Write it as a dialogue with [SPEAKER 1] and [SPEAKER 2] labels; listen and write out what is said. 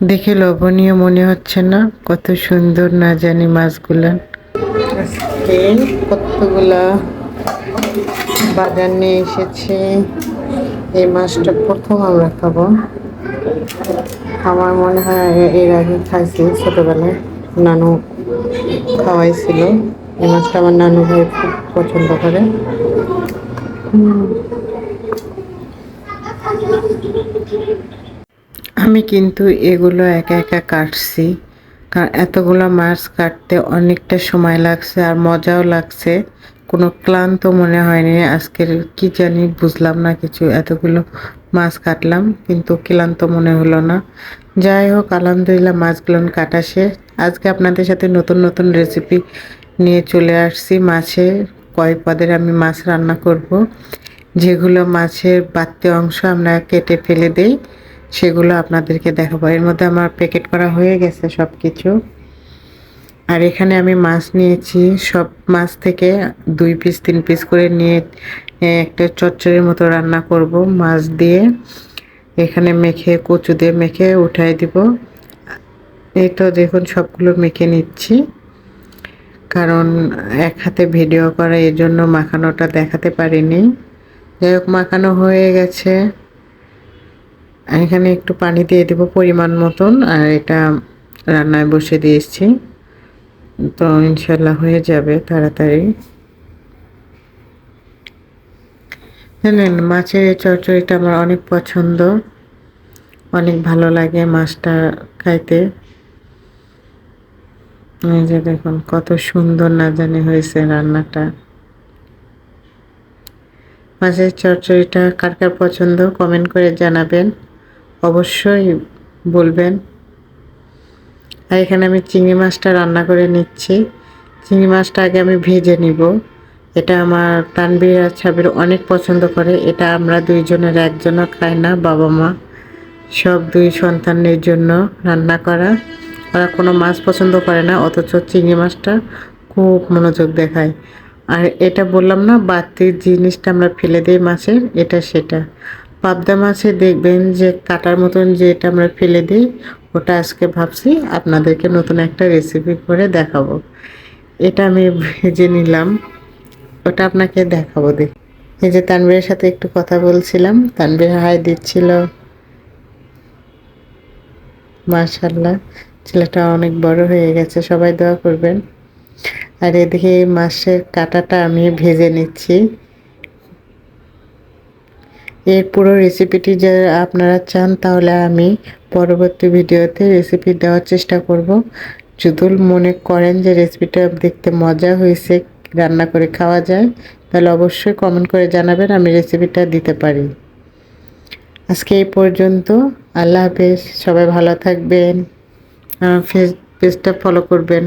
[SPEAKER 1] দেখে লোভনীয় মনে হচ্ছে না, কত সুন্দর না জানি মাছগুলো। আজকে কতগুলা বাজার নিয়ে এসেছে, এই মাছটা প্রথম আমরা খাব। আমার মনে হয় এর আগে খাইছি ছোটবেলায়, নানু খাওয়াইছিল। এই মাছটা আমার নানু ভাই খুব পছন্দ করে। হুম। আমি কিন্তু এগুলো একা একা কাটছি। কারণ এতগুলো মাছ কাটতে অনেকটা সময় লাগছে আর মজাও লাগছে। কোনো ক্লান্ত মনে হয়নি, আজকের কি জানি বুঝলাম না কিছু, এতগুলো মাছ কাটলাম কিন্তু ক্লান্ত মনে হলো না। যাই হোক, আলহামদুলিল্লাহ মাছগুলো কাটা শেষ। আজকে আপনাদের সাথে নতুন নতুন রেসিপি নিয়ে চলে আসছি। মাছের কয় পদের আমি মাছ রান্না করব। যেগুলো মাছের বাড়তি অংশ আমরা কেটে ফেলে দেই। সেগুলো আপনাদেরকে দেখাবো। এর মধ্যে আমার প্যাকেট করা হয়ে গেছে সব কিছু আর এখানে আমি মাছ নিয়েছি। সব মাছ থেকে দুই পিস তিন পিস করে নিয়ে একটা চচ্চড়ির মতো রান্না করব মাছ দিয়ে। এখানে মেখে, কচু দিয়ে মেখে উঠাই দিব। এই তো দেখুন সবগুলো মেখে নিচ্ছি। কারণ এক হাতে ভিডিও করা এই জন্য মাখানোটা দেখাতে পারিনি। যাই হোক, মাখানো হয়ে গেছে। এখানে একটু পানি দিয়ে দেবো পরিমাণ মতন, আর এটা রান্নায় বসে দিয়েছি। তো ইনশাল্লাহ হয়ে যাবে তাড়াতাড়ি। জানেন, মাছের চচ্চড়িটা আমার অনেক পছন্দ, অনেক ভালো লাগে মাছটা খাইতে। এই যে দেখুন, কত সুন্দর না জানি হয়েছে রান্নাটা। মাছের চচ্চড়িটা কার কার পছন্দ কমেন্ট করে জানাবেন। অবশ্যই বলবেন। আর এখানে আমি চিংড়ি মাছটা রান্না করে নিচ্ছি। চিংড়ি মাছটা আগে আমি ভেজে নিব। এটা আমার তানবীর আর ছাবির অনেক পছন্দ করে। এটা আমরা দুইজনের, একজনও খাই না বাবা মা সব দুই সন্তানের জন্য রান্না করা। ওরা কোনো মাছ পছন্দ করে না, অথচ চিংড়ি মাছটা খুব মনোযোগ দেখায়। আর এটা বললাম না বাতির জিনিসটা আমরা ফেলে দিই মাছের, এটা সেটা। পাবদা মাছে দেখবেন যে কাটার মতন যে এটা আমরা ফেলে দিই, ওটা আজকে ভাবছি আপনাদেরকে নতুন একটা রেসিপি করে দেখাবো। এটা আমি ভেজে নিলাম, ওটা আপনাকে দেখাবো দেখ। এই যে তানবীরের সাথে একটু কথা বলছিলাম তানবীর হাই দিচ্ছিল। মাশাল্লাহ ছেলেটা অনেক বড় হয়ে গেছে, সবাই দোয়া করবেন। আর এদিকে এই মাছের কাঁটাটা আমি ভেজে নিচ্ছি। এর পুরো রেসিপিটি যে আপনারা চান, তাহলে আমি পরবর্তী ভিডিওতে রেসিপি দেওয়ার চেষ্টা করব। যদি মনে করেন যে রেসিপিটা দেখতে মজা হয়েছে, রান্না করে খাওয়া যায়, তাহলে অবশ্যই কমেন্ট করে জানাবেন, আমি রেসিপিটা দিতে পারি। আজকে এই পর্যন্ত, আল্লাহ হাফেজ, সবাই ভালো থাকবেন ফেস পেজটা ফলো করবেন।